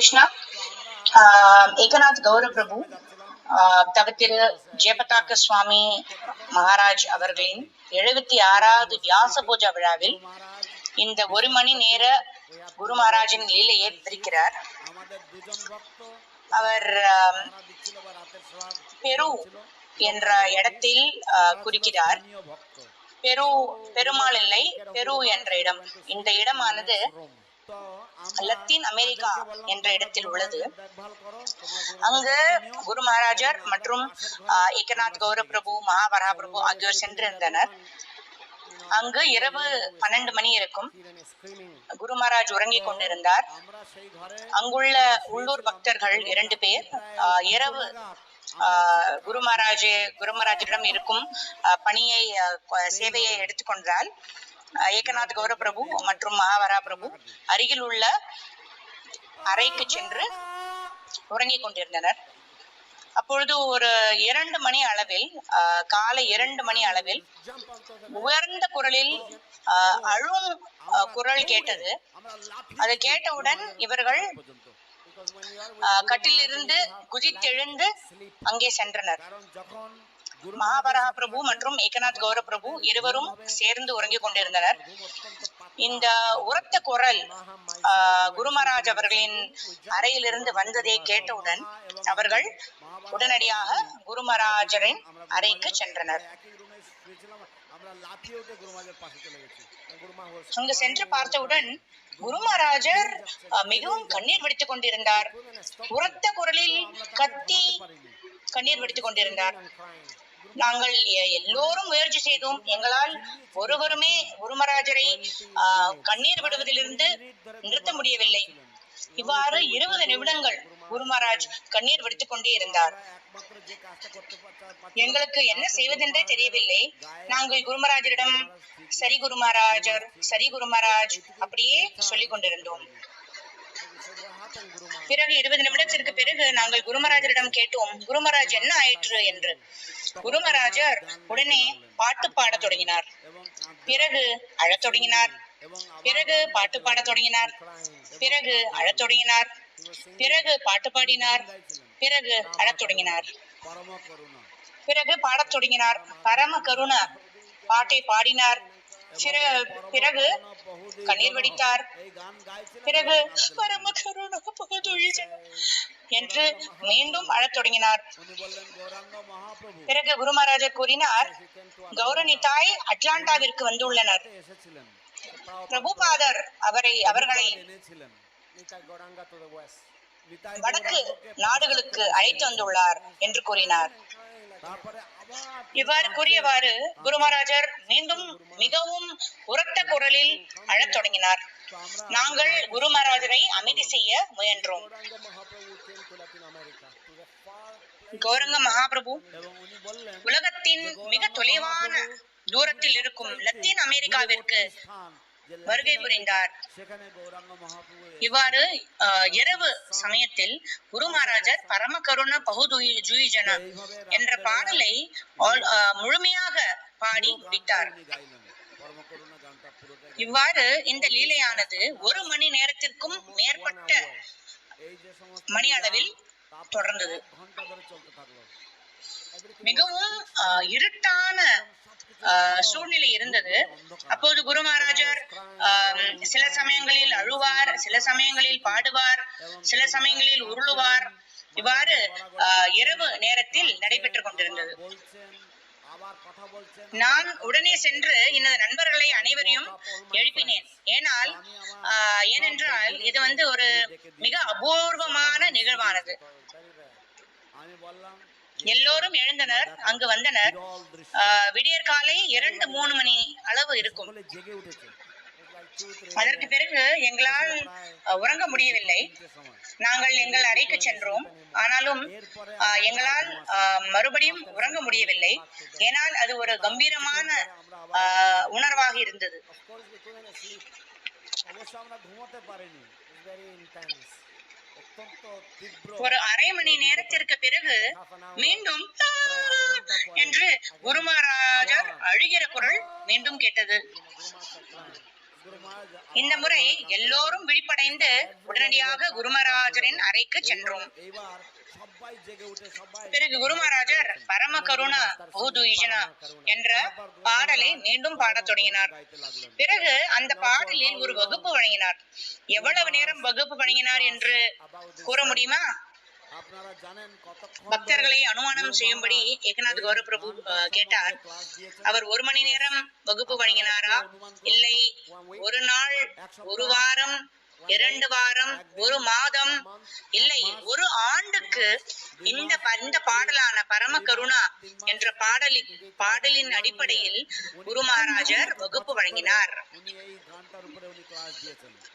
கிருஷ்ணா ஏகநாத் கௌர பிரபு தவ திரு ஜெயபதாக்க சுவாமி மகாராஜ் அவர்களின் எழுபத்தி ஆறாவது வியாச பூஜா விழாவில் இந்த ஒரு மணி நேர குரு மகாராஜின் லீலையை விவரிக்கிறார் அவர் um, பெரு என்ற இடத்தில் uh, குறிக்கிறார். பெரு பெருமாள் இல்லை பெரு என்ற இடம். இந்த இடமானது லத்தீன் அமெரிக்கா என்ற இடத்தில் உள்ளது. அங்கு குரு மகாராஜர் மற்றும் ஏகநாத் கௌரவ பிரபு மகாவரா பிரபு ஆகியோர் சென்றிருந்தனர். அங்கு இரவு பன்னெண்டு மணி இருக்கும். குரு மகாராஜ் உறங்கிக் கொண்டிருந்தார். அங்குள்ள உள்ளூர் பக்தர்கள் இரண்டு பேர் இரவு ஆஹ், குரு மகாராஜ் குரு மகாராஜரிடம் இருக்கும் பணியை சேவையை எடுத்துக்கொண்டால் ஏகநாத் கௌரபிரபு மற்றும் மகாவரா பிரபு அருகில் உள்ள அறைக்கு சென்று உறங்கிக் கொண்டிருந்தனர். அப்பொழுது ஒரு இரண்டு மணி அளவில் காலை இரண்டு மணி அளவில் உயர்ந்த குரலில் அழும் குரல் கேட்டது. அது கேட்டவுடன் இவர்கள் ஆஹ், கட்டிலிருந்து குதித்தெழுந்து அங்கே சென்றனர். மகாபரா பிரபு மற்றும் ஏகநாத் கௌர பிரபு இருவரும் சேர்ந்து உறங்கிக் கொண்டிருந்தனர். இந்த உரத்த குரல் குருமராஜ் அவர்களின் அறையிலிருந்து வந்ததை கேட்டவுடன் அவர்கள் உடனடியாக குருமராஜரின் அறைக்கு சென்றனர். அங்கு சென்று பார்த்தவுடன் குருமராஜர் மிகவும் கண்ணீர் வடித்துக் கொண்டிருந்தார். உரத்த குரலில் கத்தி கண்ணீர் வடித்துக் கொண்டிருந்தார். நாங்கள் எல்லோரும் முயற்சி செய்தோம். எங்களால் ஒருவருமே குருமராஜரை ஆஹ், கண்ணீர் விடுவதிலிருந்து நிறுத்த முடியவில்லை. இவ்வாறு இருபது நிமிடங்கள் குருமராஜ் கண்ணீர் விடுத்துக் கொண்டே இருந்தார். எங்களுக்கு என்ன செய்வதென்றே தெரியவில்லை. நாங்கள் குருமராஜரிடம் சரி குருமராஜர் சரி குருமராஜ் அப்படியே சொல்லிக் கொண்டிருந்தோம். பிறகு இருபது நிமிடத்திற்கு பிறகு நாங்கள் குருமராஜரிடம் கேட்டோம் குருமராஜ் என்ன ஆயிற்று? என்று. குருமராஜர் உடனே பாட்டு பாடத் தொடங்கினார். பிறகு அழத் தொடங்கினார். பிறகு பாட்டு பாடத் தொடங்கினார். பிறகு அழத் தொடங்கினார். பிறகு பாட்டு பாடினார். பிறகு அழத் தொடங்கினார். பிறகு பாடத் தொடங்கினார். பரம கருண பாட்டை பாடினார். பிறகு கண்ணீர் வடித்தார். பிறகு பரம என்று மீண்டும் அழத் தொடங்கினார். பிறகு குரு மகாராஜர் கூறினார் கௌரணி தாய் அட்லாண்டாவிற்கு வந்துள்ளனர். பிரபுபாதர் அவரை அவர்களை வடக்கு நாடுகளுக்கு அழைத்து வந்துள்ளார் என்று கூறினார். இவ்வாறு கூறியவாறு குரு மகாராஜர் மீண்டும் மிகவும் உரத்த குரலில் அழத் தொடங்கினார். நாங்கள் குரு மகாராஜரை அமைதி செய்ய முயன்றோம். கௌரங்க மகாபிரபு உலகத்தின் மிக தொலைவான தூரத்தில் இருக்கும் லத்தீன் அமெரிக்காவிற்கு வருகை புரிந்தார். இவ்வாறு இரவு சமயத்தில் குரு மகாராஜர் பரம கருண பகுதுயி என்ற பாடலை முழுமையாக பாடி முடித்தார் இவ்வாறு இந்த லீலையானது ஒரு மணி நேரத்திற்கும் மேற்பட்ட மணி அளவில் தொடர்ந்தது. மிகவும் இருட்டான சூழ்நிலை இருந்தது. அப்போது குரு மகாராஜர் ஆஹ், சில சமயங்களில் அழுவார் சில சமயங்களில் பாடுவார் சில சமயங்களில் உருளுவார். இவ்வாறு ஆஹ், இரவு நேரத்தில் நடைபெற்றுக் கொண்டிருந்தது. நான் உடனே சென்று எனது நண்பர்களை அனைவரையும் எழுப்பினேன். ஏனால் ஏனென்றால் இது வந்து ஒரு மிக அபூர்வமான நிகழ்வானது. எல்லோரும் எழுந்தனர் அங்கு வந்தனர். விடியற் காலை இரண்டு மூணு மணி அளவு இருக்கும். அதற்கு பிறகு எங்களால் உறங்க முடியவில்லை. நாங்கள் எங்கள் அறைக்கு சென்றோம். ஆனாலும் எங்களால் மறுபடியும் உறங்க முடியவில்லை. ஏனால் அது ஒரு கம்பீரமான ஆஹ், உணர்வாக இருந்தது. ஒரு அரை மணி நேரத்திற்கு பிறகு மீண்டும் என்று குரு அழுகிற குரல் மீண்டும் கேட்டது. இந்த முறை எல்லோரும் விழிப்படைந்து உடனடியாக குருமராஜரின் அறைக்கு சென்றோம். பிறகு குருமராஜர் பரம கருணா பூதுயிஜனா என்ற பாடலை மீண்டும் பாடத் தொடங்கினார். பிறகு அந்த பாடலில் ஒரு வகுப்பு வழங்கினார். எவ்வளவு நேரம் வகுப்பு வழங்கினார் என்று கூற முடியுமா? பக்தர்களை அனுமானம் செய்யும்படி ஏகநாத் கௌரபிரபு கேட்டார் அவர் ஒரு மணி நேரம் வகுப்பு வழங்கினாரா இல்லை ஒரு நாள் ஒரு வாரம் இரண்டு வாரம் ஒரு மாதம். இல்லை ஒரு ஆண்டுக்கு இந்த இந்த பாடலான பரம கருணா என்ற பாடலின் பாடலின் அடிப்படையில் குரு மகாராஜர் வகுப்பு வழங்கினார்.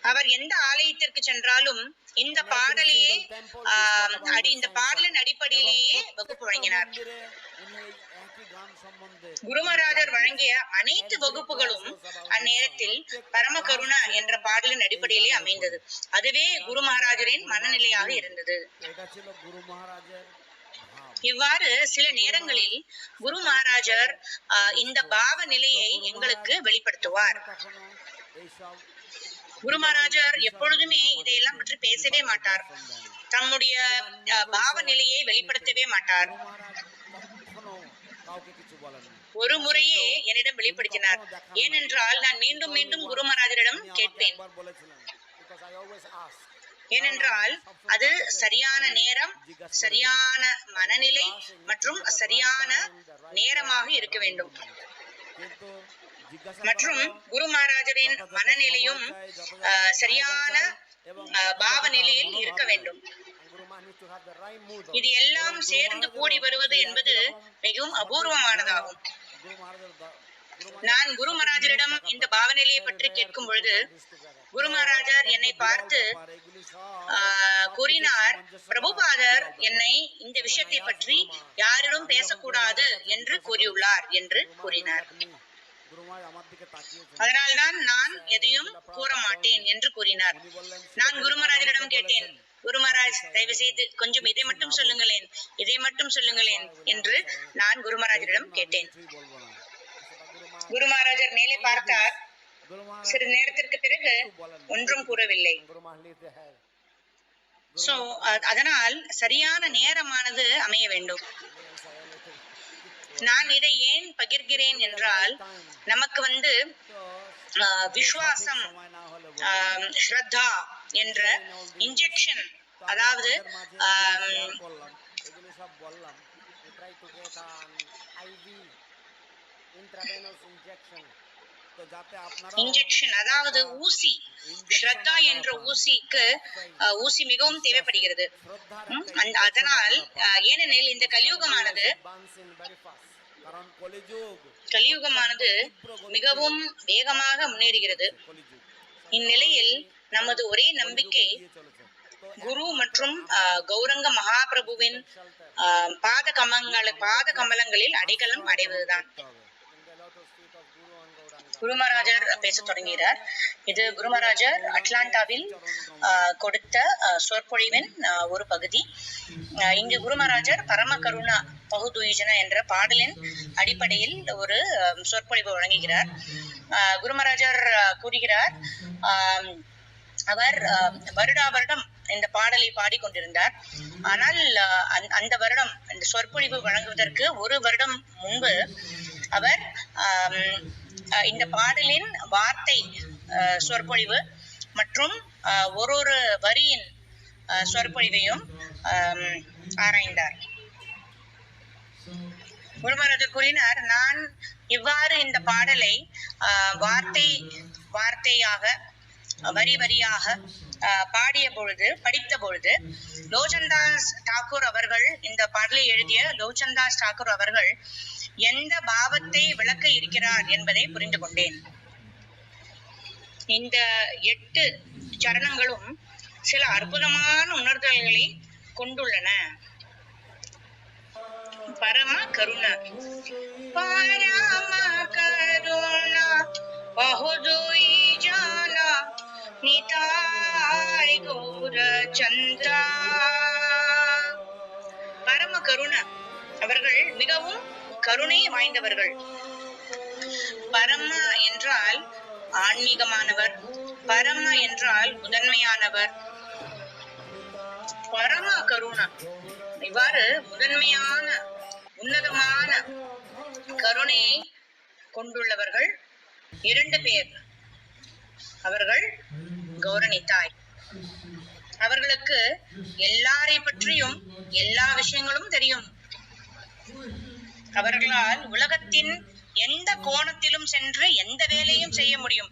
அவர் எந்த ஆலயத்திற்கு சென்றாலும் இந்த பாடலையே அடி இந்த பாடலின் அடிப்படையிலேயே வகுப்பு வழங்கினார். குருமராஜர் வழங்கிய அனைத்து வகுப்புகளும் அந்நேரத்தில் பரமகருணா என்ற பாடலின் அடிப்படையிலே அமைந்தது. அதுவே குரு மகாராஜரின் மனநிலையாக இருந்தது. இவ்வாறு சில நேரங்களில் குரு மகாராஜர் இந்த பாவ நிலையை எங்களுக்கு வெளிப்படுத்துவார். குரு மகாராஜர் எப்பொழுதுமே இதையெல்லாம் பற்றி பேசவே மாட்டார். தம்முடைய பாவ நிலையை வெளிப்படுத்தவே மாட்டார். ஒரு முறையே என்னிடம் வெளிப்படுத்தினார். ஏனென்றால் நான் மீண்டும் மீண்டும் குருமராஜரிடம் கேட்பேன் ஏனென்றால் அது சரியான நேரம் சரியான மனநிலை மற்றும் சரியான நேரமாக இருக்க வேண்டும். மற்றும் குரு மகாராஜரின் மனநிலையும் சரியான பாவநிலையில் இருக்க வேண்டும். இது எல்லாம் சேர்ந்து கூடி வருவது என்பது மிகவும் அபூர்வமானதாகும். நான் குரு மகாராஜரிடம் இந்த பாவநிலையை பற்றி கேட்கும் பொழுது குரு மகாராஜர் என்னை பார்த்து கூறினார் பிரபுபாதர் என்னை இந்த விஷயத்தை பற்றி யாரிடம் பேசக்கூடாது என்று கூறியுள்ளார் என்று கூறினார். அதனால்தான் நான் எதையும் கூற மாட்டேன் என்று கூறினார். நான் குருமராஜரிடம் கேட்டேன் குரு தயவு செய்து கொஞ்சம் இதை மட்டும் சொல்லுங்களேன் இதை மட்டும் சொல்லுங்களேன் என்று நான் குரு கேட்டேன். குரு மேலே பார்த்தார். சிறிது நேரத்திற்கு பிறகு ஒன்றும் கூறவில்லை. அதனால் சரியான நேரமானது அமைய வேண்டும். நான் இதை ஏன் பகிர்கிறேன் என்றால் நமக்கு வந்து விசுவாசம் ஸ்ரத்தா என்ற இன்ஜெக்ஷன் அதாவது um, இன்ஜெக்ஷன் அதாவது ஊசி ஸ்ரத்தா என்ற ஊசிக்கு ஊசி மிகவும் தேவைப்படுகிறது. அதனால் ஏனெனில் இந்த கலியுகமானது கலியுகமானது மிகவும் வேகமாக முன்னேறுகிறது. இந்நிலையில் நமது ஒரே நம்பிக்கை குரு மற்றும் கௌரங்க மகாபிரபுவின் பாத கமங்களை பாத கமலங்களில் அடைகலம் அடைவதுதான். குருமராஜர் பேச தொடங்குகிறார். இது குருமராஜர் அட்லாண்டாவில் கொடுத்த சொற்பொழிவின் ஒரு பகுதி. இங்கு குருமராஜர் பரம கருணா பகுதுயிஜன என்ற பாடலின் அடிப்படையில் ஒரு சொற்பொழிவு வழங்குகிறார். குருமராஜர் கூறுகிறார். அவர் வருடா வருடம் இந்த பாடலை பாடிக்கொண்டிருந்தார். ஆனால் அந்த- வருடம் இந்த சொற்பொழிவு வழங்குவதற்கு ஒரு வருடம் முன்பு அவர் இந்த பாடலின் வார்த்தை ஆஹ், சொற்பொழிவு மற்றும் ஆஹ், ஒரு ஒரு வரியின் ஆஹ், சொற்பொழிவையும் ஆராய்ந்தார். குருமராஜர் கூறினார் நான் இவ்வாறு இந்த பாடலை வார்த்தை வார்த்தையாக வரி வரியாக பாடிய பொழுது படித்த பொழுது லோச்சன்தாஸ் டாக்கூர் அவர்கள் இந்த பாடலை எழுதிய லோச்சன்தாஸ் டாக்கூர் அவர்கள் எந்த பாவத்தை விளக்க இருக்கிறார் என்பதை புரிந்து கொண்டேன். இந்த எட்டு சரணங்களும் சில அற்புதமான உணர்தல்களை கொண்டுள்ளன. பரம கருணா. பரம கருணா பகுதுய் ஜானா நிதாய் கௌர சந்திரா பரம கருணா அவர்கள் மிகவும் கருணை வாய்ந்தவர்கள். பரம என்றால் ஆன்மீகமானவர் பரம என்றால் முதன்மையானவர். பரம கருணா இவ்வாறு முதன்மையான உன்னதமான கருணையை கொண்டுள்ளவர்கள் இரண்டு பேர். அவர்கள் கௌரணித்தாய் அவர்களுக்கு எல்லாரை பற்றியும் எல்லா விஷயங்களும் தெரியும். அவர்களால் உலகத்தின் எந்த கோணத்திலும் சென்று எந்த வேலையும் செய்ய முடியும்.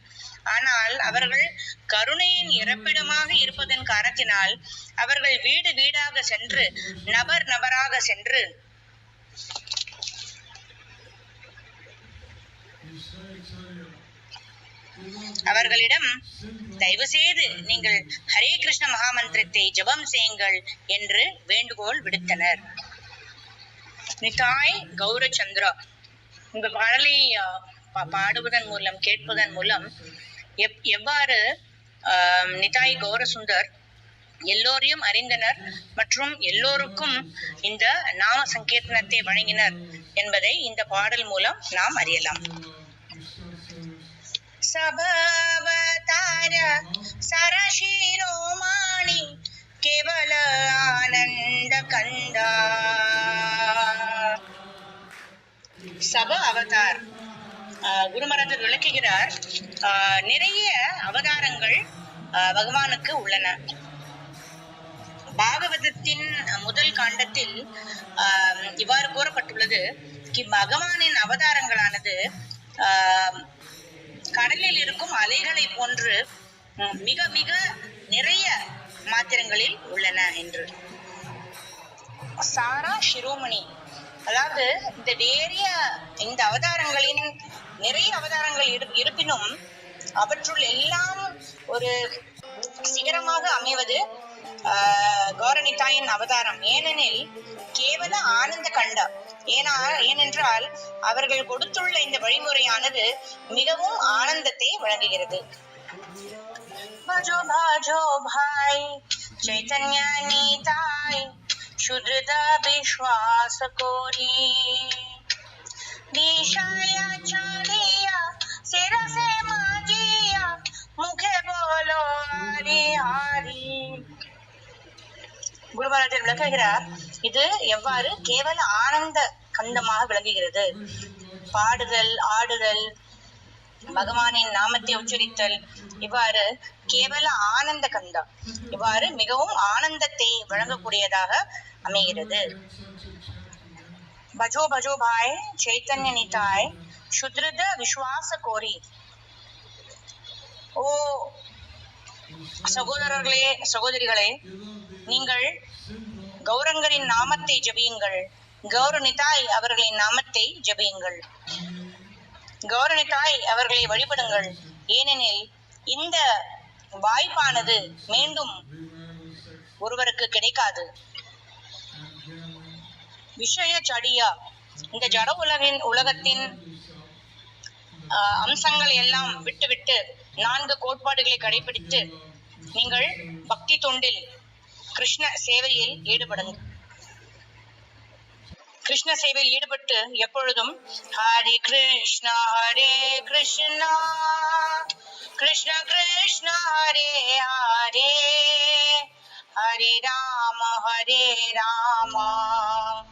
ஆனால் அவர்கள் கருணையின் இறப்பிடமாக இருப்பதன் காரணத்தினால் அவர்கள் வீடு வீடாக சென்று நபர் நபராக சென்று அவர்களிடம் தயவு செய்து நீங்கள் ஹரே கிருஷ்ண மகாமந்திரத்தை ஜெபம் செய்யுங்கள் என்று வேண்டுகோள் விடுத்தனர். நிதாய் கௌரச்சந்திரா உங்க பாடலை பா- பாடுவதன் மூலம் கேட்பதன் மூலம் எப் எவ்வாறு ஆஹ், நிதாய் கௌரசுந்தர் எல்லோரையும் அறிந்தனர் மற்றும் எல்லோருக்கும் இந்த நாம சங்கீர்த்தனத்தை வழங்கினர் என்பதை இந்த பாடல் மூலம் நாம் அறியலாம். சபாவதார சரஷிரோமாணி கேவல ஆனந்த கந்தா. சப அவதார். ஆஹ் குருமரந்தர் விளக்குகிறார். ஆஹ் நிறைய அவதாரங்கள் பகவானுக்கு உள்ளன. பாகவதத்தின் முதல் காண்டத்தில் ஆஹ் இவ்வாறு கூறப்பட்டுள்ளது. கி பகவானின் அவதாரங்களானது ஆஹ் கடலில் இருக்கும் அலைகளை போன்று மிக மிக நிறைய மாத்திரங்களில் உள்ளன என்று. சாரா சிரோமணி அதாவது இந்த வேறிய இந்த அவதாரங்களின் நிறைய அவதாரங்கள் இரு- இருப்பினும் அவற்றுள் எல்லாம் ஒரு சிகரமாக அமைவது ஆஹ், கௌரணிதாயின் அவதாரம் ஏனெனில் கேவல ஆனந்த கண்டா ஏனா ஏனென்றால் அவர்கள் கொடுத்துள்ள இந்த வழிமுறையானது மிகவும் ஆனந்தத்தை வழங்குகிறது भजो भजो भाई चैतन्य नीताय शुद्ध विश्वास कोरी दिशाया चालिया सिर से माजिया मुखे बोलो हरि हरि குருபாராஜன் விளக்குகிறார் இது எவ்வாறு கேவல ஆனந்த கந்தமாக விளங்குகிறது? பாடுதல் ஆடுதல் பகவானின் நாமத்தை உச்சரித்தல் இவ்வாறு கேவல ஆனந்த கந்தம் இவ்வாறு மிகவும் ஆனந்தத்தை வழங்கக்கூடியதாக அமைகிறது. பஜோ பஜோ பாய் சைத்தன்ய நிதாய் சுத்ருத விஸ்வாச கோரி. ஓ சகோதரர்களே சகோதரிகளே நீங்கள் கௌரங்களின் நாமத்தை ஜபியுங்கள். கௌரநிதாய் அவர்களின் நாமத்தை ஜபியுங்கள். கௌரணித்தாய் அவர்களை வழிபடுங்கள். ஏனெனில் இந்த வாய்ப்பானது மீண்டும் ஒருவருக்கு கிடைக்காது. விஷய சடியா இந்த ஜட உலகின் உலகத்தின் அம்சங்களை எல்லாம் விட்டுவிட்டு நான்கு கோட்பாடுகளை கடைபிடித்து நீங்கள் பக்தி தொண்டில் கிருஷ்ண சேவையில் ஈடுபடுங்கள் கிருஷ்ண சேவையில் ஈடுபட்டு எப்பொழுதும் ஹரி கிருஷ்ணா ஹரே கிருஷ்ணா. கிருஷ்ண கிருஷ்ண ஹரே ஹரே. ஹரே ராம ஹரே ராமா.